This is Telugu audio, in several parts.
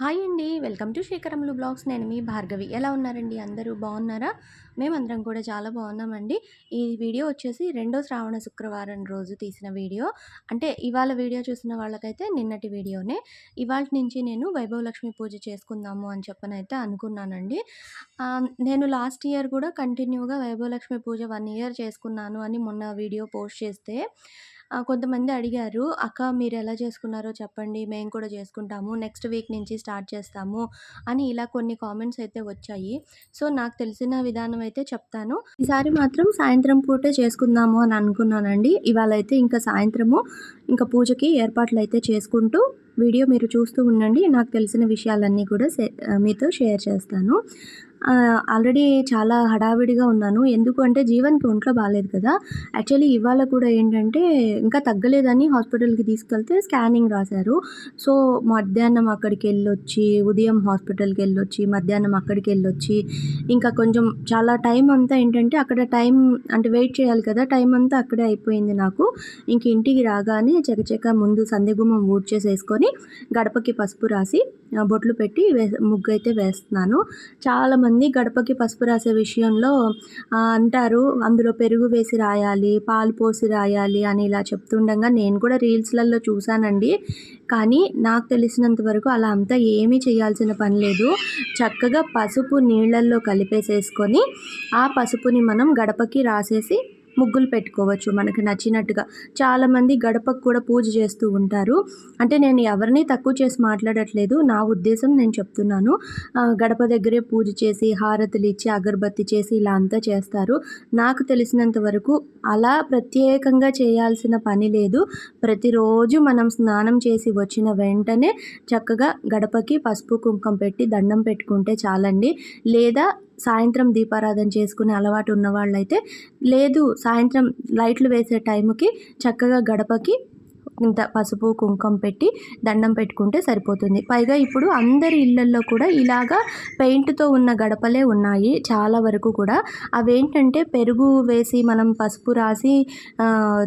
హాయ్ అండి. Welcome to Shekharamulu blogs. నేను మీ భార్గవి. ఎలా ఉన్నారండి? అందరూ బాగున్నారా? మేమందరం కూడా చాలా బాగున్నామండి. ఈ వీడియో వచ్చేసి రెండో శ్రావణ శుక్రవారం రోజు తీసిన వీడియో. అంటే ఇవాళ వీడియో చూసిన వాళ్ళకైతే నిన్నటి వీడియోనే. ఇవాళ నుంచి నేను వైభవ లక్ష్మి పూజ చేసుకుందాము అని చెప్పనైతే అనుకున్నానండి. నేను లాస్ట్ ఇయర్ కూడా కంటిన్యూగా వైభవ లక్ష్మి పూజ వన్ ఇయర్ చేసుకున్నాను అని మొన్న వీడియో పోస్ట్ చేస్తే. కొంతమంది అడిగారు అక్క మీరు ఎలా చేసుకున్నారో చెప్పండి మేము కూడా చేసుకుంటాము నెక్స్ట్ వీక్ నుంచి స్టార్ట్ చేస్తాము అని ఇలా కొన్ని కామెంట్స్ అయితే వచ్చాయి. సో నాకు తెలిసిన విధానం అయితే చెప్తాను. ఈసారి మాత్రం సాయంత్రం పూటే చేసుకుందాము అని అనుకున్నానండి. ఇవాళ అయితే ఇంకా సాయంత్రము ఇంకా పూజకి ఏర్పాట్లు అయితే చేసుకుంటూ వీడియో మీరు చూస్తూ ఉండండి. నాకు తెలిసిన విషయాలన్నీ కూడా మీతో షేర్ చేస్తాను. ఆల్రెడీ చాలా హడావిడిగా ఉన్నాను. ఎందుకు అంటే జీవన్కి ఒంట్లో బాగాలేదు కదా. యాక్చువల్లీ ఇవాళ కూడా ఏంటంటే ఇంకా తగ్గలేదని హాస్పిటల్కి తీసుకెళ్తే స్కానింగ్ రాశారు. సో మధ్యాహ్నం అక్కడికి వెళ్ళొచ్చి ఉదయం హాస్పిటల్కి వెళ్ళొచ్చి మధ్యాహ్నం అక్కడికి వెళ్ళొచ్చి ఇంకా కొంచెం చాలా టైం అంతా ఏంటంటే అక్కడ టైం అంటే వెయిట్ చేయాలి కదా. టైం అంతా అక్కడే అయిపోయింది నాకు. ఇంక ఇంటికి రాగానే చకచక ముందు సందెగుమ్మం ఊడ్చేసేసుకొని గడపకి పసుపు రాసి బొట్లు పెట్టి వే ముగ్గు అయితే వేస్తున్నాను. చాలా చాలామంది గడపకి పసుపు రాసే విషయంలో అంటారు అందులో పెరుగు వేసి రాయాలి పాలు పోసి రాయాలి అని ఇలా చెప్తుండగా నేను కూడా రీల్స్లలో చూశానండి కానీ నాకు తెలిసినంత వరకు అలా అంతా ఏమీ చేయాల్సిన పని లేదు. చక్కగా పసుపు నీళ్ళల్లో కలిపేసేసుకొని ఆ పసుపుని మనం గడపకి రాసేసి ముగ్గులు పెట్టుకోవచ్చు. మనకు నచ్చినట్టుగా చాలామంది గడపకు కూడా పూజ చేస్తూ ఉంటారు. అంటే నేను ఎవరిని తక్కువ చేసి మాట్లాడట్లేదు. నా ఉద్దేశం నేను చెప్తున్నాను. గడప దగ్గరే పూజ చేసి హారతులు ఇచ్చి అగరబత్తి చేసి ఇలా అంతా చేస్తారు. నాకు తెలిసినంత వరకు అలా ప్రత్యేకంగా చేయాల్సిన పని లేదు. ప్రతిరోజు మనం స్నానం చేసి వచ్చిన వెంటనే చక్కగా గడపకి పసుపు కుంకం పెట్టి దండం పెట్టుకుంటే చాలండి. లేదా సాయంత్రం దీపారాధన చేసుకునే అలవాటు ఉన్న వాళ్ళైతే లేదు సాయంత్రం లైట్లు వేసే టైంకి చక్కగా గడపకి ఇంత పసుపు కుంకం పెట్టి దండం పెట్టుకుంటే సరిపోతుంది. పైగా ఇప్పుడు అందరి ఇళ్ళల్లో కూడా ఇలాగా పెయింట్తో ఉన్న గడపలే ఉన్నాయి. చాలా వరకు కూడా అవేంటంటే పెరుగు వేసి మనం పసుపు రాసి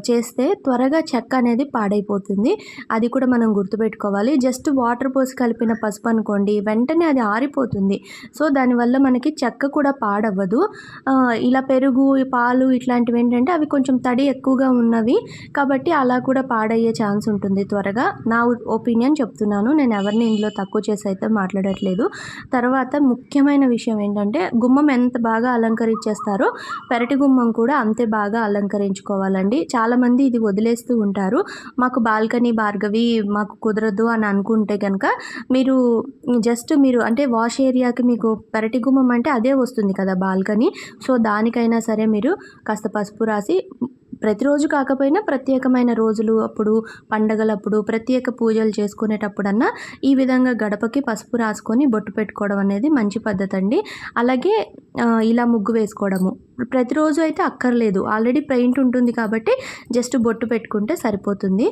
చేస్తే త్వరగా చెక్క అనేది పాడైపోతుంది. అది కూడా మనం గుర్తుపెట్టుకోవాలి. జస్ట్ వాటర్ పోసి కలిపిన పసుపు అనుకోండి వెంటనే అది ఆరిపోతుంది. సో దానివల్ల మనకి చెక్క కూడా పాడవ్వదు. ఇలా పెరుగు పాలు ఇట్లాంటివి ఏంటంటే అవి కొంచెం తడి ఎక్కువగా ఉన్నవి కాబట్టి అలా కూడా పాడయ్యే ఛాన్స్ ఉంటుంది త్వరగా. నా ఒపీనియన్ చెప్తున్నాను. నేను ఎవరిని ఇందులో తక్కువ చేసి అయితే మాట్లాడట్లేదు. తర్వాత ముఖ్యమైన విషయం ఏంటంటే గుమ్మం ఎంత బాగా అలంకరించేస్తారో పెరటి గుమ్మం కూడా అంతే బాగా అలంకరించుకోవాలండి. చాలామంది ఇది వదిలేస్తూ ఉంటారు. మాకు బాల్కనీ భార్గవి మాకు కుదరదు అని అనుకుంటే కనుక మీరు జస్ట్ మీరు అంటే వాష్ ఏరియాకి మీకు పెరటి గుమ్మం అంటే అదే వస్తుంది కదా బాల్కనీ. సో దానికైనా సరే మీరు కాస్త పసుపు రాసి ప్రతిరోజు కాకపోయినా ప్రత్యేకమైన రోజులు అప్పుడు పండగలప్పుడు ప్రత్యేక పూజలు చేసుకునేటప్పుడన్నా ఈ విధంగా గడపకి పసుపు రాసుకొని బొట్టు పెట్టుకోవడం అనేది మంచి పద్ధతి అండి అలాగే ఇలా ముగ్గు వేసుకోవడము. ప్రతిరోజు అయితే అక్కర్లేదు. ఆల్రెడీ పెయింట్ ఉంటుంది కాబట్టి జస్ట్ బొట్టు పెట్టుకుంటే సరిపోతుంది.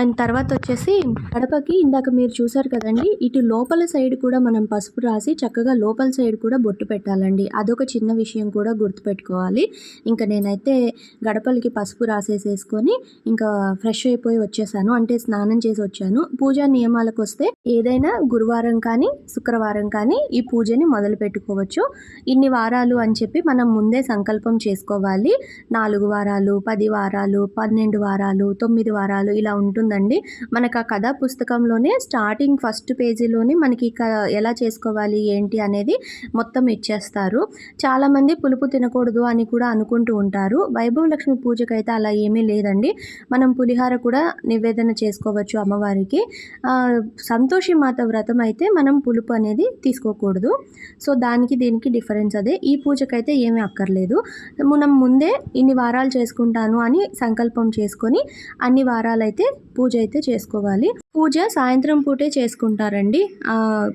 అండ్ తర్వాత వచ్చేసి గడపకి ఇందాక మీరు చూసారు కదండి ఇటు లోపల సైడ్ కూడా మనం పసుపు రాసి చక్కగా లోపల సైడ్ కూడా బొట్టు పెట్టాలండి. అదొక చిన్న విషయం కూడా గుర్తుపెట్టుకోవాలి. ఇంకా నేనైతే గడపలకి పసుపు రాసేసేసుకొని ఇంకా ఫ్రెష్ అయిపోయి వచ్చేసాను. అంటే స్నానం చేసి వచ్చాను. పూజా నియమాలకు వస్తే ఏదైనా గురువారం కానీ శుక్రవారం కానీ ఈ పూజని మొదలు పెట్టుకోవచ్చు. ఇన్ని వారాలు అని చెప్పి మనం ముందే సంకల్పం చేసుకోవాలి. నాలుగు వారాలు పది వారాలు పన్నెండు వారాలు తొమ్మిది వారాలు ఇలా ఉంటుందండి. మనకు ఆ కథా పుస్తకంలోనే స్టార్టింగ్ ఫస్ట్ పేజీలోనే మనకి ఎలా చేసుకోవాలి ఏంటి అనేది మొత్తం ఇచ్చేస్తారు. చాలామంది పులుపు తినకూడదు అని కూడా అనుకుంటూ ఉంటారు. వైభవ లక్ష్మి పూజకైతే అయితే అలా ఏమీ లేదండి. మనం పులిహార కూడా నివేదన చేసుకోవచ్చు అమ్మవారికి. సంతోషి మాత వ్రతం అయితే మనం పులుపు అనేది తీసుకోకూడదు. సో దానికి దీనికి డిఫరెన్స్ అదే. ఈ పూజకైతే ఏమీ అక్కర్లేదు. మనం ముందే ఇన్ని వారాలు చేసుకుంటాను అని సంకల్పం చేసుకొని అన్ని వారాలైతే పూజ అయితే చేసుకోవాలి. పూజ సాయంత్రం పూటే చేసుకుంటారండి.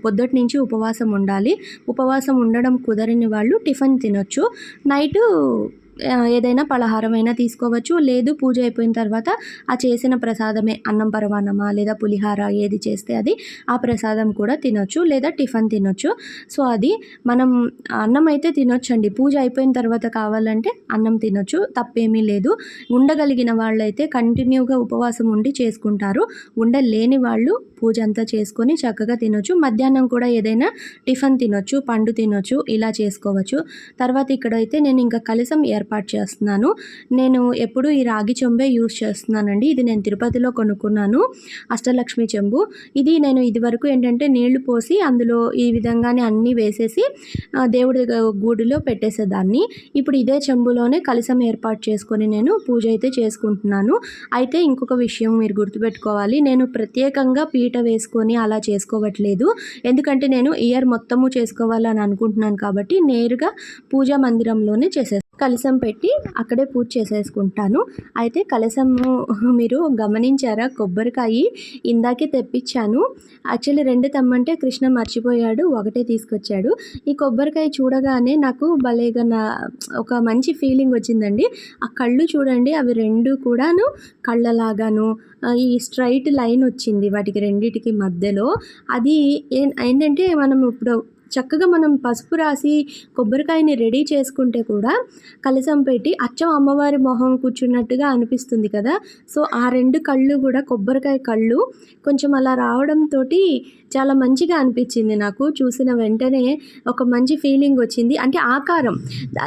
పొద్దుటి నుంచి ఉపవాసం ఉండాలి. ఉపవాసం ఉండడం కుదరని వాళ్ళు టిఫిన్ తినొచ్చు. నైటు ఏదైనా పలహారమైనా తీసుకోవచ్చు. లేదు పూజ అయిపోయిన తర్వాత ఆ చేసిన ప్రసాదమే అన్నం పరమాన్నమా లేదా పులిహార ఏది చేస్తే అది ఆ ప్రసాదం కూడా తినొచ్చు లేదా టిఫిన్ తినొచ్చు. సో అది మనం అన్నం అయితే తినొచ్చండి. పూజ అయిపోయిన తర్వాత కావాలంటే అన్నం తినొచ్చు. తప్పేమీ లేదు. ఉండగలిగిన వాళ్ళైతే కంటిన్యూగా ఉపవాసం ఉండి చేసుకుంటారు. ఉండలేని వాళ్ళు పూజ అంతా చేసుకొని చక్కగా తినొచ్చు. మధ్యాహ్నం కూడా ఏదైనా టిఫిన్ తినొచ్చు పండు తినొచ్చు ఇలా చేసుకోవచ్చు. తర్వాత ఇక్కడైతే నేను ఇంకా కలసం ఏర్పాటు చేస్తున్నాను. నేను ఎప్పుడు ఈ రాగి చెంబే యూస్ చేస్తున్నానండి. ఇది నేను తిరుపతిలో కొనుక్కున్నాను. అష్టలక్ష్మి చెంబు. ఇది నేను ఇది వరకు ఏంటంటే నీళ్ళు పోసి అందులో ఈ విధంగానే అన్నీ వేసేసి దేవుడి దగ్గర గూడిలో పెట్టేసేదాన్ని. ఇప్పుడు ఇదే చెంబులోనే కలసం ఏర్పాటు చేసుకొని నేను పూజ అయితే చేసుకుంటున్నాను. అయితే ఇంకొక విషయం మీరు గుర్తుపెట్టుకోవాలి. నేను ప్రత్యేకంగా బయట వేసుకొని అలా చేసుకోవట్లేదు. ఎందుకంటే నేను ఇయర్ మొత్తము చేసుకోవాలని అనుకుంటున్నాను కాబట్టి నేరుగా పూజా మందిరంలోనే చేసే కలసం పెట్టి అక్కడే పూజ చేసేసుకుంటాను. అయితే కలసము మీరు గమనించారా? కొబ్బరికాయ ఇందాకే తెప్పించాను. యాక్చువల్లీ రెండు తెమ్మంటే కృష్ణ మర్చిపోయాడు ఒకటే తీసుకొచ్చాడు. ఈ కొబ్బరికాయ చూడగానే నాకు భలేగా నా ఒక మంచి ఫీలింగ్ వచ్చిందండి. ఆ కళ్ళు చూడండి అవి రెండు కూడాను కళ్ళలాగాను ఈ స్ట్రైట్ లైన్ వచ్చింది వాటికి రెండిటికి మధ్యలో. అది ఏంటంటే మనం ఇప్పుడు చక్కగా మనం పసుపు రాసి కొబ్బరికాయని రెడీ చేసుకుంటే కూడా కలసం పెట్టి అచ్చం అమ్మవారి మొహం కూర్చున్నట్టుగా అనిపిస్తుంది కదా. సో ఆ రెండు కళ్ళు కూడా కొబ్బరికాయ కళ్ళు కొంచెం అలా రావడంతో చాలా మంచిగా అనిపించింది నాకు. చూసిన వెంటనే ఒక మంచి ఫీలింగ్ వచ్చింది. అంటే ఆకారం.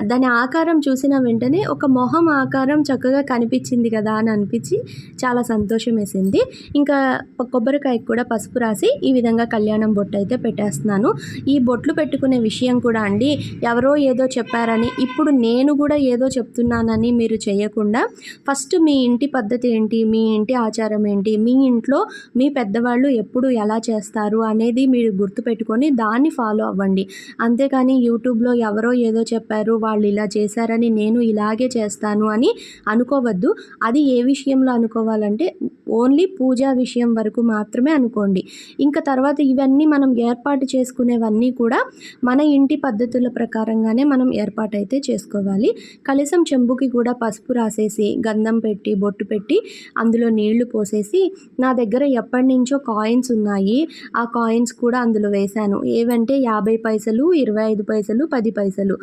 దాని ఆకారం చూసిన వెంటనే ఒక మొహం ఆకారం చక్కగా కనిపించింది కదా అని అనిపించి చాలా సంతోషం వేసింది. ఇంకా ప- కొబ్బరికాయకు కూడా పసుపు రాసి ఈ విధంగా కళ్యాణం బొట్టు అయితే పెట్టేస్తున్నాను. ఈ బొట్లు పెట్టుకునే విషయం కూడా అండి ఎవరో ఏదో చెప్పారని ఇప్పుడు నేను కూడా ఏదో చెప్తున్నానని మీరు చేయకుండా ఫస్ట్ మీ ఇంటి పద్ధతి ఏంటి మీ ఇంటి ఆచారం ఏంటి మీ ఇంట్లో మీ పెద్దవాళ్ళు ఎప్పుడు ఎలా చేస్తారు అనేది మీరు గుర్తుపెట్టుకొని దాన్ని ఫాలో అవ్వండి. అంతేకాని యూట్యూబ్లో ఎవరో ఏదో చెప్పారు వాళ్ళు ఇలా చేశారని నేను ఇలాగే చేస్తాను అని అనుకోవద్దు. అది ఏ విషయంలో అనుకోవాలంటే ఓన్లీ పూజా విషయం వరకు మాత్రమే అనుకోండి. ఇంకా తర్వాత ఇవన్నీ మనం ఏర్పాటు చేసుకునేవన్నీ కూడా మన ఇంటి పద్ధతుల ప్రకారంగానే మనం ఏర్పాటైతే చేసుకోవాలి. కలసం చెంబుకి కూడా పసుపు రాసేసి గంధం పెట్టి బొట్టు పెట్టి అందులో నీళ్ళు పోసేసి నా దగ్గర ఎప్పటి నుంచో కాయిన్స్ ఉన్నాయి. ఆ ఆ కాయిన్స్ కూడా అందులో వేశాను. ఏవంటే యాభై పైసలు ఇరవై ఐదు పైసలు పది పైసలు.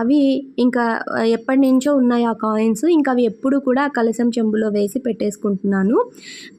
అవి ఇంకా ఎప్పటి నుంచో ఉన్నాయి ఆ కాయిన్స్ ఇంకా అవి ఎప్పుడు కూడా ఆ కలసం చెంబులో వేసి పెట్టేసుకుంటున్నాను.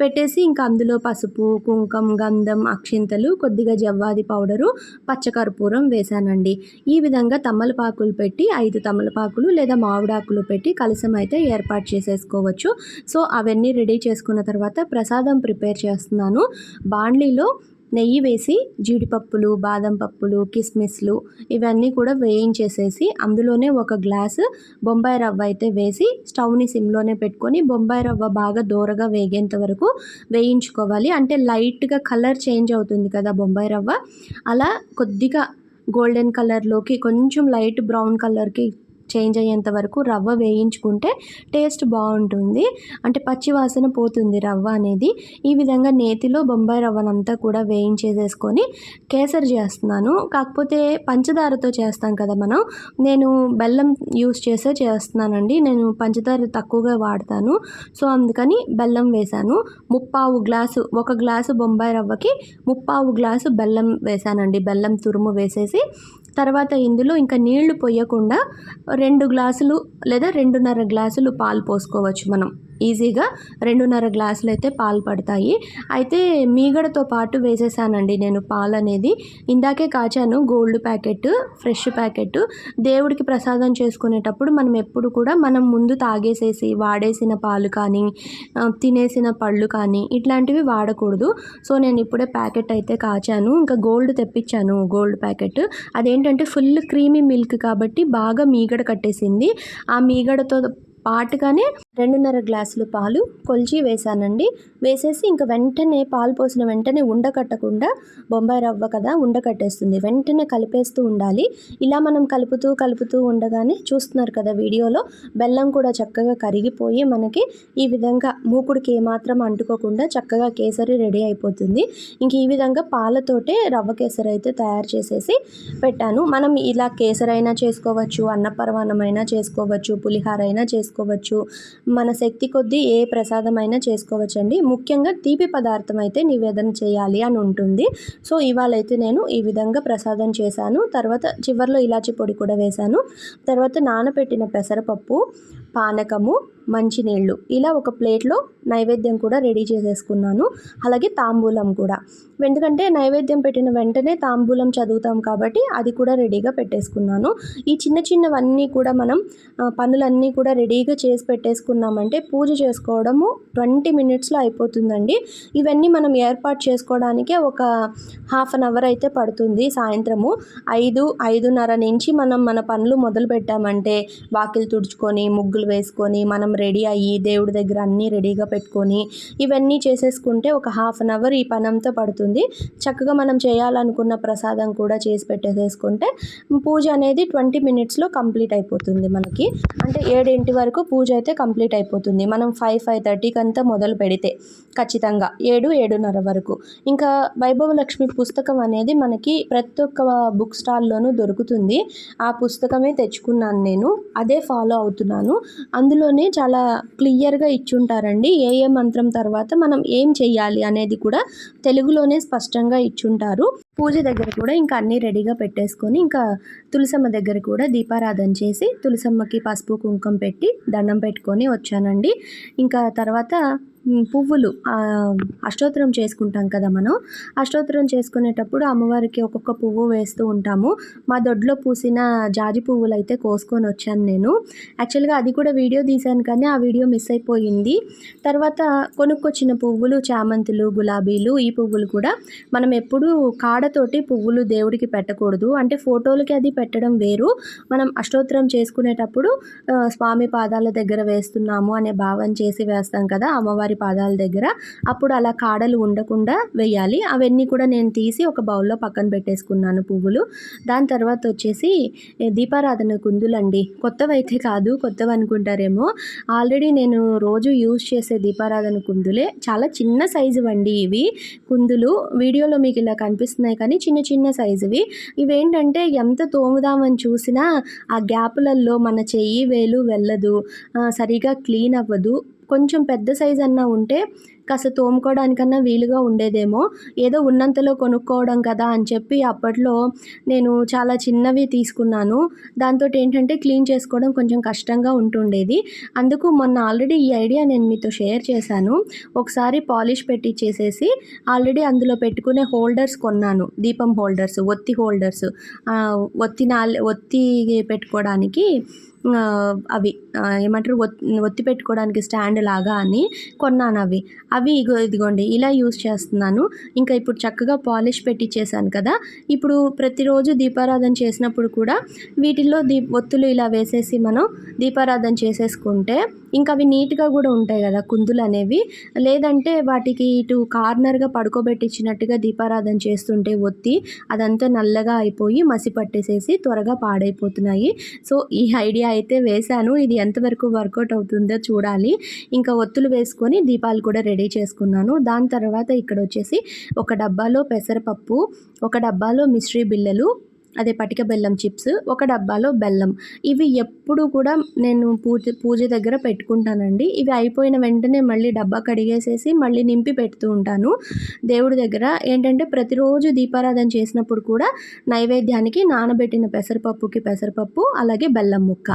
పెట్టేసి ఇంకా అందులో పసుపు కుంకం గంధం అక్షింతలు కొద్దిగా జవ్వాది పౌడరు పచ్చకర్పూరం వేశానండి. ఈ విధంగా తమలపాకులు పెట్టి ఐదు తమలపాకులు లేదా మామిడాకులు పెట్టి కలసం అయితే ఏర్పాటు చేసేసుకోవచ్చు. సో అవన్నీ రెడీ చేసుకున్న తర్వాత ప్రసాదం ప్రిపేర్ చేస్తున్నాను. బాండ్లీలో నెయ్యి వేసి జీడిపప్పులు బాదం పప్పులు కిస్మిస్లు ఇవన్నీ కూడా వేయించేసేసి అందులోనే ఒక గ్లాసు బొంబాయి రవ్వ అయితే వేసి స్టవ్ని సిమ్లోనే పెట్టుకొని బొంబాయి రవ్వ బాగా దూరగా వేగేంత వరకు వేయించుకోవాలి. అంటే లైట్గా కలర్ చేంజ్ అవుతుంది కదా బొంబాయి రవ్వ. అలా కొద్దిగా గోల్డెన్ కలర్లోకి కొంచెం లైట్ బ్రౌన్ కలర్కి చేంజ్ అయ్యేంత వరకు రవ్వ వేయించుకుంటే టేస్ట్ బాగుంటుంది. అంటే పచ్చి వాసన పోతుంది రవ్వ అనేది. ఈ విధంగా నేతిలో బొంబాయి రవ్వనంతా కూడా వేయించేసేసుకొని కేసరి చేస్తున్నాను. కాకపోతే పంచదారతో చేస్తాం కదా మనం. నేను బెల్లం యూస్ చేసే చేస్తున్నానండి. నేను పంచదార తక్కువగా వాడతాను. సో అందుకని బెల్లం వేశాను. ముప్పావు గ్లాసు ఒక గ్లాసు బొంబాయి రవ్వకి ముప్పావు గ్లాసు బెల్లం వేశానండి. బెల్లం తురుము వేసేసి తర్వాత ఇందులో ఇంకా నీళ్ళు పోయకుండా రెండు గ్లాసులు లేదా రెండున్నర గ్లాసులు పాలు పోసుకోవచ్చు మనం. ఈజీగా రెండున్నర గ్లాసులు అయితే పాలు పడతాయి. అయితే మీగడతో పాటు వేసేసానండి నేను పాలు అనేది ఇందాకే కాచాను గోల్డ్ ప్యాకెట్ ఫ్రెష్ ప్యాకెట్. దేవుడికి ప్రసాదం చేసుకునేటప్పుడు మనం ఎప్పుడు కూడా మనం ముందు తాగేసేసి వాడేసిన పాలు కానీ తినేసిన పళ్ళు కానీ ఇట్లాంటివి వాడకూడదు. సో నేను ఇప్పుడే ప్యాకెట్ అయితే కాచాను. ఇంకా గోల్డ్ తెప్పించాను గోల్డ్ ప్యాకెట్. అదేంటంటే ఫుల్ క్రీమీ మిల్క్ కాబట్టి బాగా మీగడ కట్టేసింది. ఆ మీగడతో పాటుగానే రెండున్నర గ్లాసులు పాలు కొలిచి వేసానండి వేసేసి ఇంకా వెంటనే పాలు పోసిన వెంటనే ఉండకట్టకుండా బొంబాయి రవ్వ కదా ఉండకట్టేస్తుంది వెంటనే కలిపేస్తూ ఉండాలి. ఇలా మనం కలుపుతూ కలుపుతూ ఉండగానే చూస్తున్నారు కదా వీడియోలో బెల్లం కూడా చక్కగా కరిగిపోయి మనకి ఈ విధంగా మూకుడికి ఏమాత్రం అంటుకోకుండా చక్కగా కేసరి రెడీ అయిపోతుంది. ఇంక ఈ విధంగా పాలతోటే రవ్వ కేసరి అయితే తయారు చేసేసి పెట్టాను. మనం ఇలా కేసరైనా చేసుకోవచ్చు అన్నపరమాన్నమైనా చేసుకోవచ్చు పులిహార అయినా చేసుకోవచ్చు మన శక్తి కొద్దీ ఏ ప్రసాదమైనా చేసుకోవచ్చండి. ముఖ్యంగా తీపి పదార్థం అయితే నివేదన చేయాలి అని ఉంటుంది. సో ఇవాళ అయితే నేను ఈ విధంగా ప్రసాదం చేశాను. తర్వాత చివర్లో ఇలాచి పొడి కూడా వేశాను. తర్వాత నానబెట్టిన పెసరపప్పు పానకము మంచినీళ్ళు. ఇలా ఒక ప్లేట్లో నైవేద్యం కూడా రెడీ చేసేసుకున్నాను. అలాగే తాంబూలం కూడా. ఎందుకంటే నైవేద్యం పెట్టిన వెంటనే తాంబూలం చదువుతాం కాబట్టి అది కూడా రెడీగా పెట్టేసుకున్నాను. ఈ చిన్న చిన్నవన్నీ కూడా మనం పనులన్నీ కూడా రెడీగా చేసి పెట్టేసుకున్నామంటే పూజ చేసుకోవడము ట్వంటీ మినిట్స్లో అయిపోతుందండి. ఇవన్నీ మనం ఏర్పాటు చేసుకోవడానికే ఒక హాఫ్ అన్ అవర్ అయితే పడుతుంది సాయంత్రము. ఐదు ఐదున్నర నుంచి మనం మన పనులు మొదలు పెట్టామంటే వాకిలు తుడుచుకొని ముగ్గులు వేసుకొని మనం రెడీ అయ్యి దేవుడి దగ్గర అన్నీ రెడీగా పెట్టుకొని ఇవన్నీ చేసేసుకుంటే ఒక హాఫ్ అన్ అవర్ ఈ పనంతో పడుతుంది. చక్కగా మనం చేయాలనుకున్న ప్రసాదం కూడా చేసి పెట్టేసేసుకుంటే పూజ అనేది ట్వంటీ మినిట్స్లో కంప్లీట్ అయిపోతుంది మనకి. అంటే ఏడింటి వరకు పూజ అయితే కంప్లీట్ అయిపోతుంది. మనం ఫైవ్ ఫైవ్ థర్టీకి అంతా మొదలు పెడితే. ఖచ్చితంగా ఏడు ఏడున్నర వరకు. ఇంకా వైభవ లక్ష్మి పుస్తకం అనేది మనకి ప్రతి ఒక్క బుక్ స్టాల్లోనూ దొరుకుతుంది. ఆ పుస్తకమే తెచ్చుకున్నాను నేను. అదే ఫాలో అవుతున్నాను. అందులోనే చాలా క్లియర్గా ఇచ్చుంటారండి. ఏ ఏ మంత్రం తర్వాత మనం ఏం చెయ్యాలి అనేది కూడా తెలుగులోనే స్పష్టంగా ఇచ్చుంటారు. పూజ దగ్గర కూడా ఇంకా అన్నీ రెడీగా పెట్టేసుకొని ఇంకా తులసమ్మ దగ్గర కూడా దీపారాధన చేసి తులసమ్మకి పసుపు కుంకుమ పెట్టి దండం పెట్టుకొని వచ్చానండి. ఇంకా తర్వాత పువ్వులు అష్టోత్తరం చేసుకుంటాం కదా మనం. అష్టోత్తరం చేసుకునేటప్పుడు అమ్మవారికి ఒక్కొక్క పువ్వు వేస్తూ ఉంటాము. మా దొడ్లో పూసిన జాజి పువ్వులు అయితే కోసుకొని వచ్చాను నేను. యాక్చువల్గా అది కూడా వీడియో తీశాను కానీ ఆ వీడియో మిస్ అయిపోయింది. తర్వాత కొనుక్కొచ్చిన పువ్వులు చామంతులు గులాబీలు ఈ పువ్వులు కూడా మనం ఎప్పుడూ కాడతోటి పువ్వులు దేవుడికి పెట్టకూడదు. అంటే ఫోటోలకి అది పెట్టడం వేరు. మనం అష్టోత్తరం చేసుకునేటప్పుడు స్వామి పాదాల దగ్గర వేస్తున్నాము అనే భావం చేసి వేస్తాం కదా అమ్మవారి పాదాల దగ్గర. అప్పుడు అలా కాడలు ఉండకుండా వేయాలి. అవన్నీ కూడా నేను తీసి ఒక బౌల్లో పక్కన పెట్టేసుకున్నాను పువ్వులు. దాని తర్వాత వచ్చేసి దీపారాధన కుందులండి. కొత్తవైతే కాదు కొత్తవి అనుకుంటారేమో ఆల్రెడీ నేను రోజు యూజ్ చేసే దీపారాధన కుందులే. చాలా చిన్న సైజు అండి ఇవి. కుందులు వీడియోలో మీకు ఇలా కనిపిస్తున్నాయి కానీ చిన్న చిన్న సైజువి. ఇవేంటంటే ఎంత తోముదామని చూసినా ఆ గ్యాపులలో మన చెయ్యి వేలు వెళ్ళదు. సరిగా క్లీన్ అవ్వదు. కొంచెం పెద్ద సైజ్ అన్నా ఉంటే కాస్త తోముకోవడానికన్నా వీలుగా ఉండేదేమో. ఏదో ఉన్నంతలో కొనుక్కోవడం కదా అని చెప్పి అప్పట్లో నేను చాలా చిన్నవి తీసుకున్నాను. దాంతో ఏంటంటే క్లీన్ చేసుకోవడం కొంచెం కష్టంగా ఉంటుండేది. అందుకు మొన్న ఆల్రెడీ ఈ ఐడియా నేను మీతో షేర్ చేశాను. ఒకసారి పాలిష్ పెట్టిచ్చేసేసి ఆల్రెడీ అందులో పెట్టుకునే హోల్డర్స్ కొన్నాను. దీపం హోల్డర్స్ ఒత్తి హోల్డర్స్ ఒత్తి నాల్ ఒత్తి పెట్టుకోవడానికి అవి ఏమంటారు ఒత్తి ఒత్తి పెట్టుకోవడానికి స్టాండ్ లాగా అని కొన్నాను అవి. అవి ఇగో ఇదిగోండి ఇలా యూస్ చేస్తున్నాను. ఇంకా ఇప్పుడు చక్కగా పాలిష్ పెట్టించేసాను కదా. ఇప్పుడు ప్రతిరోజు దీపారాధన చేసినప్పుడు కూడా వీటిల్లో దీ ఒత్తులు ఇలా వేసేసి మనం దీపారాధన చేసేసుకుంటే ఇంకా అవి నీట్గా కూడా ఉంటాయి కదా కుందులు అనేవి. లేదంటే వాటికి ఇటు కార్నర్గా పడుకోబెట్టించినట్టుగా దీపారాధన చేస్తుంటే ఒత్తి అదంతా నల్లగా అయిపోయి మసి పట్టేసేసి త్వరగా పాడైపోతున్నాయి. సో ఈ ఐడియా అయితే వేశాను. ఇది ఎంతవరకు వర్కౌట్ అవుతుందో చూడాలి. ఇంకా ఒత్తులు వేసుకొని దీపాలు కూడా రెడీ చేసుకున్నాను. దాని తర్వాత ఇక్కడ వచ్చేసి ఒక డబ్బాలో పెసరపప్పు ఒక డబ్బాలో మిశ్రీ బిళ్ళలు అదే పటిక బెల్లం చిప్స్ ఒక డబ్బాలో బెల్లం. ఇవి ఎప్పుడు కూడా నేను పూజ పూజ దగ్గర పెట్టుకుంటానండి. ఇవి అయిపోయిన వెంటనే మళ్ళీ డబ్బా కడిగేసేసి మళ్ళీ నింపి పెడుతూ ఉంటాను. దేవుడి దగ్గర ఏంటంటే ప్రతిరోజు దీపారాధన చేసినప్పుడు కూడా నైవేద్యానికి నానబెట్టిన పెసరపప్పుకి పెసరపప్పు అలాగే బెల్లం ముక్క.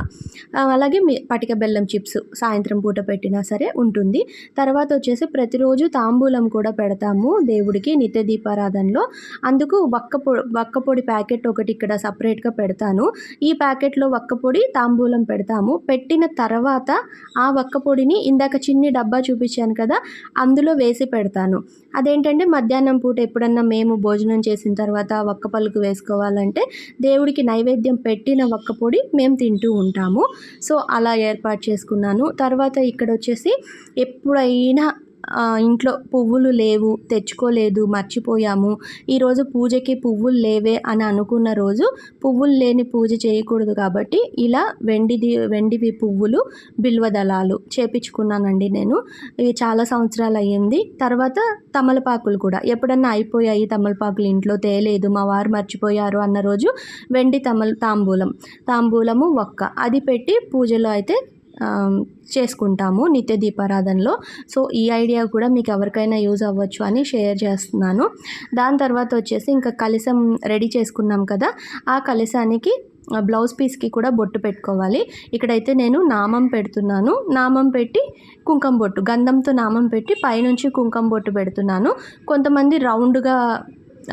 అలాగే పటిక బెల్లం చిప్స్ సాయంత్రం పూట పెట్టినా సరే ఉంటుంది. తర్వాత వచ్చేసి ప్రతిరోజు తాంబూలం కూడా పెడతాము దేవుడికి నిత్య దీపారాధనలో. అందుకు వక్క పొడి వక్క పొడి ప్యాకెట్ ఒకటి ఇక్కడ సపరేట్గా పెడతాను. ఈ ప్యాకెట్లో వక్క పొడి తాంబూలం పెడతాము. పెట్టిన తర్వాత ఆ వక్క పొడిని ఇందాక చిన్ని డబ్బా చూపించాను కదా అందులో వేసి పెడతాను. అదేంటంటే మధ్యాహ్నం పూట ఎప్పుడన్నా మేము భోజనం చేసిన తర్వాత వక్క పలుకు వేసుకోవాలంటే దేవుడికి నైవేద్యం పెట్టిన వక్క పొడి మేము తింటూ ఉంటాము. సో అలా ఏర్పాటు చేసుకున్నాను. తర్వాత ఇక్కడ వచ్చేసి ఎప్పుడైనా ఇంట్లో పువ్వులు లేవు తెచ్చుకోలేదు మర్చిపోయాము. ఈరోజు పూజకి పువ్వులు లేవే అని అనుకున్న రోజు పువ్వులు లేని పూజ చేయకూడదు కాబట్టి ఇలా వెండిది వెండివి పువ్వులు బిల్వ దళాలు చేపించుకున్నానండి నేను. ఇవి చాలా సంవత్సరాలు అయ్యింది. తర్వాత తమలపాకులు కూడా. ఎప్పుడన్నా అయిపోయాయి తమలపాకులు ఇంట్లో తేలేదు మా వారు మర్చిపోయారు అన్న రోజు వెండి తమల తాంబూలం. తాంబూలము ఒక్క అది పెట్టి పూజలో అయితే చేసుకుంటాము నిత్య దీపారాధనలో. సో ఈ ఐడియా కూడా మీకు ఎవరికైనా యూజ్ అవ్వచ్చు అని షేర్ చేస్తున్నాను. దాని తర్వాత వచ్చేసి ఇంకా కలశం రెడీ చేసుకున్నాం కదా ఆ కలశానికి బ్లౌజ్ పీస్కి కూడా బొట్టు పెట్టుకోవాలి. ఇక్కడైతే నేను నామం పెడుతున్నాను. నామం పెట్టి కుంకం బొట్టు గంధంతో నామం పెట్టి పైనుంచి కుంకం బొట్టు పెడుతున్నాను. కొంతమంది రౌండ్గా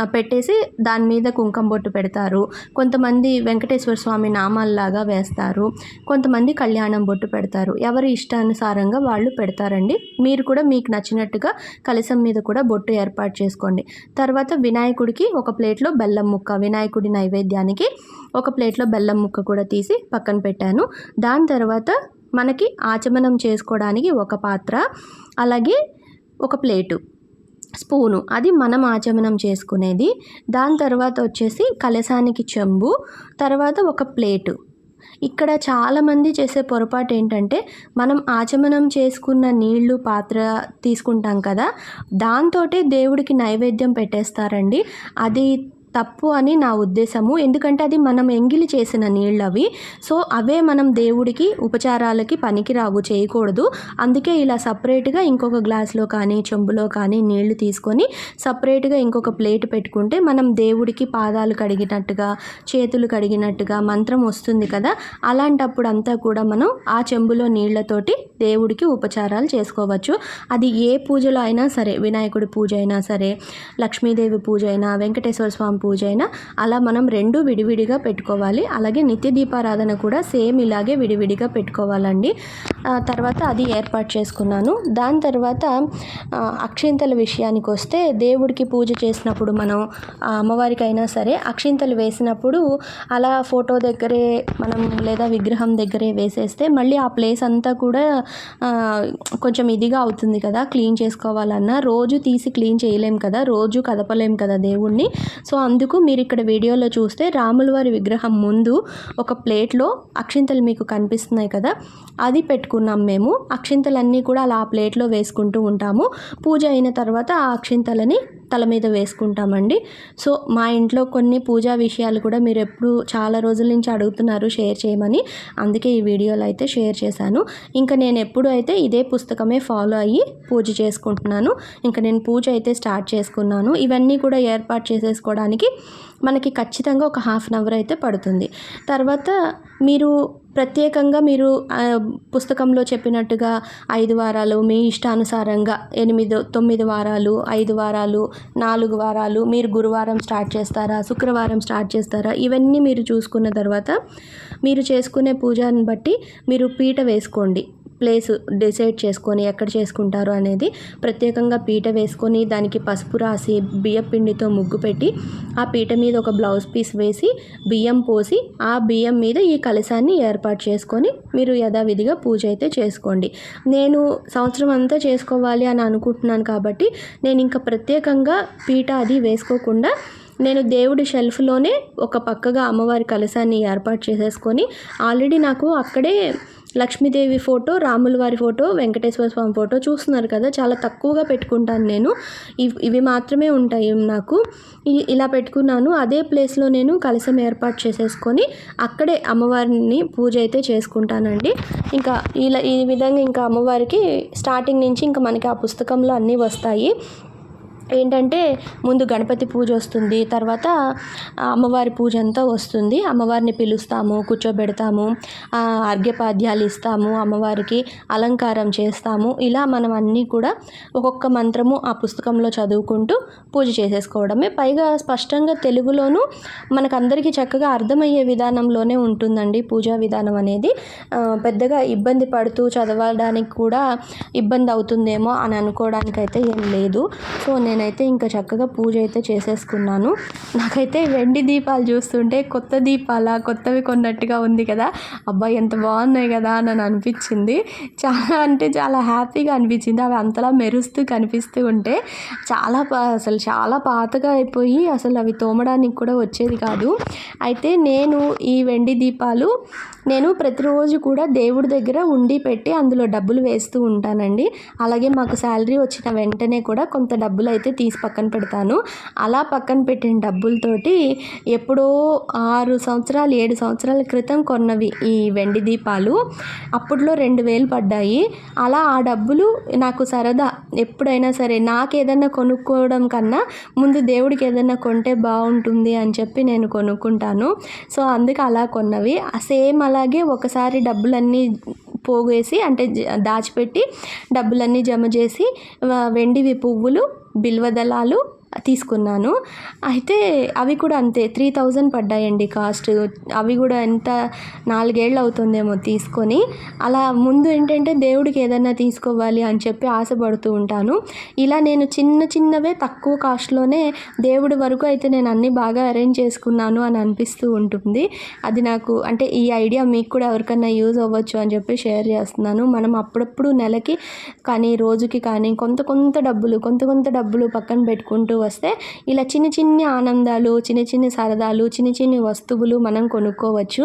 పెట్టేసి దాని మీద కుంకుమ బొట్టు పెడతారు. కొంతమంది వెంకటేశ్వర స్వామి నామాల్లాగా వేస్తారు. కొంతమంది కళ్యాణం బొట్టు పెడతారు. ఎవరి ఇష్టానుసారంగా వాళ్ళు పెడతారండి. మీరు కూడా మీకు నచ్చినట్టుగా కలశం మీద కూడా బొట్టు ఏర్పాటు చేసుకోండి. తర్వాత వినాయకుడికి ఒక ప్లేట్లో బెల్లం ముక్క వినాయకుడి నైవేద్యానికి ఒక ప్లేట్లో బెల్లం ముక్క కూడా తీసి పక్కన పెట్టాను. దాని తర్వాత మనకి ఆచమనం చేసుకోవడానికి ఒక పాత్ర అలాగే ఒక ప్లేటు. స్పూను. అది మనం ఆచమనం చేసుకునేది. దాని తర్వాత వచ్చేసి కలసానికి చెంబు తర్వాత ఒక ప్లేటు. ఇక్కడ చాలామంది చేసే పొరపాటు ఏంటంటే మనం ఆచమనం చేసుకున్న నీళ్ళు పాత్ర తీసుకుంటాం కదా దాంతోటే దేవుడికి నైవేద్యం పెట్టేస్తారండి. అది తప్పు అని నా ఉద్దేశము. ఎందుకంటే అది మనం ఎంగిలి చేసిన నీళ్ళు అవి సో అవే మనం దేవుడికి ఉపచారాలకి పనికిరావు చేయకూడదు. అందుకే ఇలా సపరేట్గా ఇంకొక గ్లాస్లో కానీ చెంబులో కానీ నీళ్ళు తీసుకొని సపరేట్గా ఇంకొక ప్లేట్ పెట్టుకుంటే మనం దేవుడికి పాదాలు కడిగినట్టుగా చేతులు కడిగినట్టుగా మంత్రం వస్తుంది కదా. అలాంటప్పుడు అంతా కూడా మనం ఆ చెంబులో నీళ్ళతోటి దేవుడికి ఉపచారాలు చేసుకోవచ్చు. అది ఏ పూజలో అయినా సరే వినాయకుడి పూజ అయినా సరే లక్ష్మీదేవి పూజ అయినా వెంకటేశ్వర స్వామి పూజ అయినా అలా మనం రెండు విడివిడిగా పెట్టుకోవాలి. అలాగే నిత్య దీపారాధన కూడా సేమ్ ఇలాగే విడివిడిగా పెట్టుకోవాలండి. తర్వాత అది ఏర్పాటు చేసుకున్నాను. దాని తర్వాత అక్షింతల విషయానికి వస్తే దేవుడికి పూజ చేసినప్పుడు మనం అమ్మవారికైనా సరే అక్షింతలు వేసినప్పుడు అలా ఫోటో దగ్గరే మనం లేదా విగ్రహం దగ్గరే వేసేస్తే మళ్ళీ ఆ ప్లేస్ అంతా కూడా కొంచెం ఇదిగా అవుతుంది కదా. క్లీన్ చేసుకోవాలన్నా రోజు తీసి క్లీన్ చేయలేం కదా. రోజు కదపలేం కదా దేవుణ్ణి. సో అందుకు మీరు ఇక్కడ వీడియోలో చూస్తే రాముల వారి విగ్రహం ముందు ఒక ప్లేట్లో అక్షింతలు మీకు కనిపిస్తున్నాయి కదా అది పెట్టుకున్నాం మేము. అక్షింతలన్నీ కూడా అలా ఆ ప్లేట్లో వేసుకుంటూ ఉంటాము. పూజ అయిన తర్వాత ఆ అక్షింతలని తల మీద వేసుకుంటామండి. సో మా ఇంట్లో కొన్ని పూజా విషయాలు కూడా మీరు ఎప్పుడు చాలా రోజుల నుంచి అడుగుతున్నారు షేర్ చేయమని. అందుకే ఈ వీడియోలో అయితే షేర్ చేశాను. ఇంకా నేను ఎప్పుడు అయితే ఇదే పుస్తకమే ఫాలో అయ్యి పూజ చేసుకుంటున్నాను ఇంకా నేను పూజ అయితే స్టార్ట్ చేసుకున్నాను. ఇవన్నీ కూడా ఏర్పాటు చేసేసుకోవడానికి మనకి ఖచ్చితంగా ఒక హాఫ్ అన్ అవర్ అయితే పడుతుంది. తర్వాత మీరు ప్రత్యేకంగా మీరు పుస్తకంలో చెప్పినట్టుగా ఐదు వారాలు మీ ఇష్టానుసారంగా ఎనిమిది తొమ్మిది వారాలు ఐదు వారాలు నాలుగు వారాలు మీరు గురువారం స్టార్ట్ చేస్తారా శుక్రవారం స్టార్ట్ చేస్తారా ఇవన్నీ మీరు చూసుకున్న తర్వాత మీరు చేసుకునే పూజాని బట్టి మీరు పీట వేసుకోండి. ప్లేస్ డిసైడ్ చేసుకొని ఎక్కడ చేసుకుంటారు అనేది ప్రత్యేకంగా పీట వేసుకొని దానికి పసుపు రాసి బియ్యం పిండితో ముగ్గు పెట్టి ఆ పీట మీద ఒక బ్లౌజ్ పీస్ వేసి బియ్యం పోసి ఆ బియ్యం మీద ఈ కలశాన్ని ఏర్పాటు చేసుకొని మీరు యథావిధిగా పూజ అయితే చేసుకోండి. నేను సంవత్సరం అంతా చేసుకోవాలి అని అనుకుంటున్నాను కాబట్టి నేను ఇంకా ప్రత్యేకంగా పీట అది వేసుకోకుండా నేను దేవుడి షెల్ఫ్లోనే ఒక పక్కగా అమ్మవారి కలశాన్ని ఏర్పాటు చేసేసుకొని ఆల్రెడీ నాకు అక్కడే లక్ష్మీదేవి ఫోటో రాముల వారి ఫోటో వెంకటేశ్వర స్వామి ఫోటో చూస్తున్నారు కదా చాలా తక్కువగా పెట్టుకుంటాను నేను. ఇవి ఇవి మాత్రమే ఉంటాయి నాకు. ఇలా పెట్టుకున్నాను. అదే ప్లేస్లో నేను కలసం ఏర్పాటు చేసేసుకొని అక్కడే అమ్మవారిని పూజ అయితే చేసుకుంటానండి. ఇంకా ఇలా ఈ విధంగా ఇంకా అమ్మవారికి స్టార్టింగ్ నుంచి ఇంకా మనకి ఆ పుస్తకంలో అన్నీ వస్తాయి. ఏంటంటే ముందు గణపతి పూజ వస్తుంది తర్వాత అమ్మవారి పూజ అంతా వస్తుంది. అమ్మవారిని పిలుస్తాము కూర్చోబెడతాము అర్ఘ్యపాద్యాలు ఇస్తాము అమ్మవారికి అలంకారం చేస్తాము. ఇలా మనం అన్నీ కూడా ఒక్కొక్క మంత్రము ఆ పుస్తకంలో చదువుకుంటూ పూజ చేసేసుకోవడమే. పైగా స్పష్టంగా తెలుగులోనూ మనకందరికీ చక్కగా అర్థమయ్యే విధానంలోనే ఉంటుందండి పూజా విధానం అనేది. పెద్దగా ఇబ్బంది పడుతూ చదవడానికి కూడా ఇబ్బంది అవుతుందేమో అని అనుకోవడానికైతే ఏం లేదు. సో నేను నేనైతే ఇంకా చక్కగా పూజ అయితే చేసేసుకున్నాను. నాకైతే వెండి దీపాలు చూస్తుంటే కొత్త దీపాల కొత్తవి కొన్నట్టుగా ఉంది కదా. అబ్బాయి ఎంత బాగున్నాయి కదా అని అనిపించింది. చాలా అంటే చాలా హ్యాపీగా అనిపించింది. అవి అంతలా మెరుస్తూ కనిపిస్తూ ఉంటే చాలా అసలు చాలా పాతగా అయిపోయి అసలు అవి తోమడానికి కూడా వచ్చేది కాదు. అయితే నేను ఈ వెండి దీపాలు నేను ప్రతిరోజు కూడా దేవుడి దగ్గర ఉండి పెట్టి అందులో డబ్బులు వేస్తూ ఉంటానండి. అలాగే మాకు శాలరీ వచ్చిన వెంటనే కూడా కొంత డబ్బులు అయితే అయితే తీసి పక్కన పెడతాను. అలా పక్కన పెట్టిన డబ్బులతోటి ఎప్పుడో ఆరు సంవత్సరాలు ఏడు సంవత్సరాల క్రితం కొన్నవి ఈ వెండి దీపాలు. అప్పట్లో రెండు వేలు పడ్డాయి. అలా ఆ డబ్బులు నాకు సరదా. ఎప్పుడైనా సరే నాకు ఏదైనా కొనుక్కోవడం కన్నా ముందు దేవుడికి ఏదైనా కొంటే బాగుంటుంది అని చెప్పి నేను కొనుక్కుంటాను. సో అందుకు అలా కొన్నవి. సేమ్ అలాగే ఒకసారి డబ్బులన్నీ పోగేసి అంటే దాచిపెట్టి డబ్బులన్నీ జమ చేసి వెండివి పువ్వులు బిల్వదళాలు తీసుకున్నాను. అయితే అవి కూడా అంతే త్రీ థౌజండ్ పడ్డాయండి కాస్ట్. అవి కూడా ఎంత నాలుగేళ్ళు అవుతుందేమో తీసుకొని. అలా ముందు ఏంటంటే దేవుడికి ఏదైనా తీసుకోవాలి అని చెప్పి ఆశపడుతూ ఉంటాను. ఇలా నేను చిన్న చిన్నవే తక్కువ కాస్ట్లోనే దేవుడి వరకు అయితే నేను అన్నీ బాగా అరేంజ్ చేసుకున్నాను అని అనిపిస్తూ ఉంటుంది. అది నాకు అంటే ఈ ఐడియా మీకు కూడా ఎవరికైనా యూజ్ అవ్వచ్చు అని చెప్పి షేర్ చేస్తున్నాను. మనం అప్పుడప్పుడు నెలకి కానీ రోజుకి కానీ కొంత కొంత డబ్బులు కొంత కొంత డబ్బులు పక్కన పెట్టుకుంటూ వస్తే ఇలా చిన్న చిన్న ఆనందాలు చిన్న చిన్న సరదాలు చిన్న చిన్న వస్తువులు మనం కొనుక్కోవచ్చు.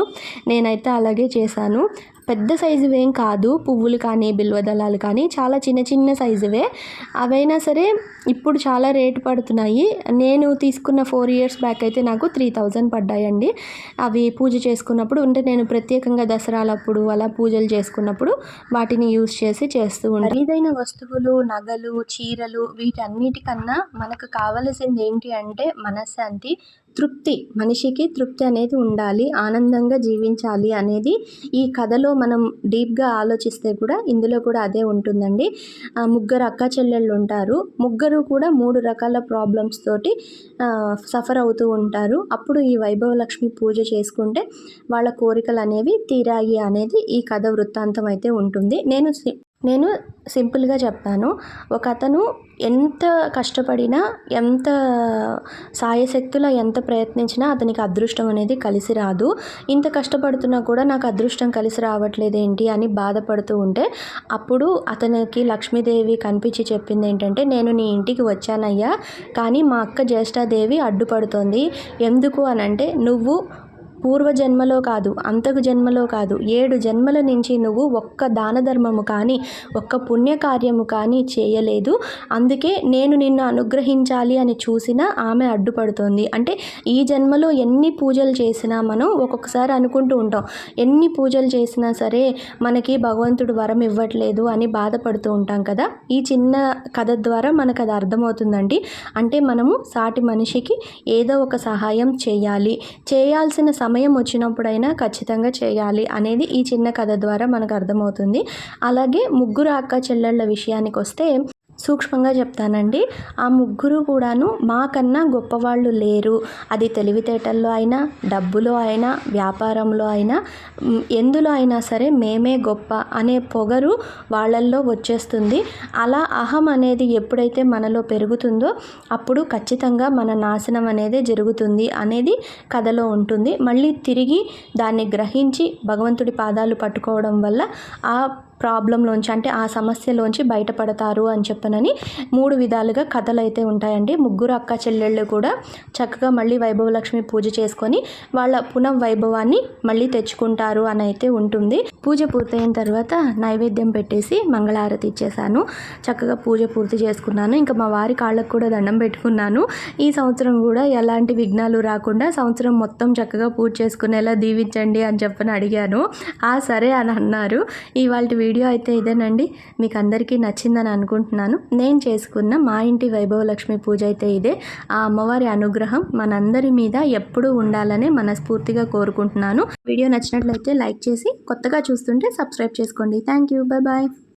నేనైతే అలాగే చేశాను. పెద్ద సైజువేం కాదు. పువ్వులు కానీ బిల్వదళాలు కానీ చాలా చిన్న చిన్న సైజువే. అవైనా సరే ఇప్పుడు చాలా రేటు పడుతున్నాయి. నేను తీసుకున్న ఫోర్ ఇయర్స్ బ్యాక్ అయితే నాకు త్రీ థౌజండ్ పడ్డాయండి. అవి పూజ చేసుకున్నప్పుడు అంటే నేను ప్రత్యేకంగా దసరాలప్పుడు అలా పూజలు చేసుకున్నప్పుడు వాటిని యూస్ చేసి చేస్తూ ఉంటాను ఖరీదైన వస్తువులు నగలు చీరలు వీటన్నిటికన్నా మనకు కావలసింది ఏంటి అంటే మనశ్శాంతి తృప్తి మనిషికి తృప్తి అనేది ఉండాలి ఆనందంగా జీవించాలి అనేది ఈ కథలో మనం డీప్గా ఆలోచిస్తే కూడా ఇందులో కూడా అదే ఉంటుందండి. ముగ్గురు అక్క చెల్లెళ్ళు ఉంటారు. ముగ్గురు కూడా మూడు రకాల ప్రాబ్లమ్స్ తోటి సఫర్ అవుతూ ఉంటారు. అప్పుడు ఈ వైభవ లక్ష్మి పూజ చేసుకుంటే వాళ్ళ కోరికలు అనేవి తీరాయి అనేది ఈ కథ వృత్తాంతం అయితే ఉంటుంది. నేను నేను సింపుల్గా చెప్పాను. ఒక అతను ఎంత కష్టపడినా ఎంత సాయశక్తుల ఎంత ప్రయత్నించినా అతనికి అదృష్టం అనేది కలిసి రాదు. ఇంత కష్టపడుతున్నా కూడా నాకు అదృష్టం కలిసి రావట్లేదు ఏంటి అని బాధపడుతూ ఉంటే అప్పుడు అతనికి లక్ష్మీదేవి కనిపించి చెప్పింది ఏంటంటే నేను నీ ఇంటికి వచ్చానయ్యా కానీ మా అక్క జ్యేష్ఠాదేవి అడ్డుపడుతోంది. ఎందుకు అని అంటే నువ్వు పూర్వ జన్మలో కాదు అంతకు జన్మలో కాదు. ఏడు జన్మల నుంచి నువ్వు ఒక్క దాన ధర్మము కానీ ఒక్క పుణ్యకార్యము కానీ చేయలేదు. అందుకే నేను నిన్ను అనుగ్రహించాలి అని చూసినా ఆమె అడ్డుపడుతుంది. అంటే ఈ జన్మలో ఎన్ని పూజలు చేసినా మనం ఒక్కొక్కసారి అనుకుంటూ ఉంటాం. ఎన్ని పూజలు చేసినా సరే మనకి భగవంతుడు వరం ఇవ్వట్లేదు అని బాధపడుతూ ఉంటాం కదా. ఈ చిన్న కథ ద్వారా మనకు అది అర్థమవుతుందండి. అంటే మనము సాటి మనిషికి ఏదో ఒక సహాయం చేయాలి. చేయాల్సిన సమయం వచ్చినప్పుడైనా ఖచ్చితంగా చేయాలి అనేది ఈ చిన్న కథ ద్వారా మనకు అర్థమవుతుంది. అలాగే ముగ్గురు అక్క చెల్లెళ్ళ విషయానికి వస్తే సూక్ష్మంగా చెప్తానండి. ఆ ముగ్గురు కూడాను మాకన్నా గొప్పవాళ్ళు లేరు. అది తెలివితేటల్లో అయినా డబ్బులో అయినా వ్యాపారంలో అయినా ఎందులో అయినా సరే మేమే గొప్ప అనే పొగరు వాళ్ళల్లో వచ్చేస్తుంది. అలా అహం అనేది ఎప్పుడైతే మనలో పెరుగుతుందో అప్పుడు ఖచ్చితంగా మన నాశనం అనేది జరుగుతుంది అనేది కథలో ఉంటుంది. మళ్ళీ తిరిగి దాన్ని గ్రహించి భగవంతుడి పాదాలు పట్టుకోవడం వల్ల ఆ ప్రాబ్లంలోంచి అంటే ఆ సమస్యలోంచి బయటపడతారు అని చెప్పనని మూడు విధాలుగా కథలు అయితే ఉంటాయండి. ముగ్గురు అక్క చెల్లెళ్ళు కూడా చక్కగా మళ్ళీ వైభవలక్ష్మి పూజ చేసుకొని వాళ్ళ పునః వైభవాన్ని మళ్ళీ తెచ్చుకుంటారు అని అయితే ఉంటుంది. పూజ పూర్తయిన తర్వాత నైవేద్యం పెట్టేసి మంగళహారతి ఇచ్చేసాను చక్కగా పూజ పూర్తి చేసుకున్నాను. ఇంకా మా వారి కాళ్ళకు కూడా దండం పెట్టుకున్నాను. ఈ సంవత్సరం కూడా ఎలాంటి విఘ్నాలు రాకుండా సంవత్సరం మొత్తం చక్కగా పూజ చేసుకునేలా దీవించండి అని చెప్పని అడిగాను. ఆ సరే అని అన్నారు. ఇవాళ వీడియో అయితే ఇదేనండి. మీకు అందరికీ నచ్చిందని అనుకుంటున్నాను. నేను చేసుకున్న మా ఇంటి వైభవలక్ష్మి పూజ అయితే ఇదే. ఆ అమ్మవారి అనుగ్రహం మనందరి మీద ఎప్పుడూ ఉండాలని మనస్ఫూర్తిగా కోరుకుంటున్నాను. వీడియో నచ్చినట్లయితే లైక్ చేసి కొత్తగా చూస్తుంటే సబ్స్క్రైబ్ చేసుకోండి. Thank you. Bye bye.